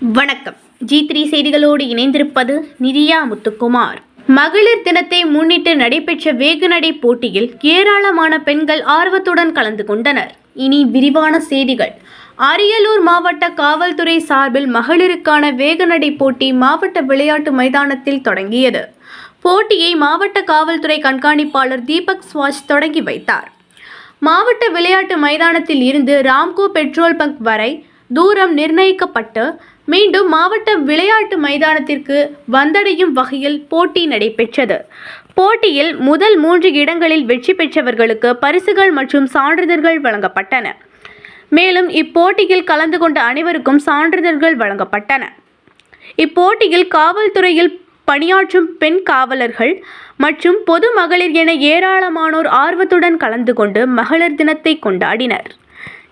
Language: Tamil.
வணக்கம். ஜி த்ரீ செய்திகளோடு இணைந்திருப்பது நிதியா முத்துக்குமார். மகளிர் தினத்தை முன்னிட்டு நடைபெற்ற வேகுநடை போட்டியில் ஏராளமான பெண்கள் ஆர்வத்துடன் கலந்து கொண்டனர். இனி விரிவான செய்திகள். அரியலூர் மாவட்ட காவல்துறை சார்பில் மகளிருக்கான வேகநடை போட்டி மாவட்ட விளையாட்டு மைதானத்தில் தொடங்கியது. போட்டியை மாவட்ட காவல்துறை கண்காணிப்பாளர் தீபக் ஸ்வாஜ் தொடங்கி வைத்தார். மாவட்ட விளையாட்டு மைதானத்தில் இருந்து ராம்கோ பெட்ரோல் பங்க் வரை தூரம் நிர்ணயிக்கப்பட்டு மீண்டும் மாவட்ட விளையாட்டு மைதானத்திற்கு வந்தடையும் வகையில் போட்டி நடைபெற்றது. போட்டியில் முதல் மூன்று இடங்களில் வெற்றி பெற்றவர்களுக்கு பரிசுகள் மற்றும் சான்றிதழ்கள் வழங்கப்பட்டன. மேலும் இப்போட்டியில் கலந்து கொண்ட அனைவருக்கும் சான்றிதழ்கள் வழங்கப்பட்டன. இப்போட்டியில் காவல்துறையில் பணியாற்றும் பெண் காவலர்கள் மற்றும் பொது மகளிர் என ஏராளமானோர் ஆர்வத்துடன் கலந்து கொண்டு மகளிர் தினத்தை கொண்டாடினர்.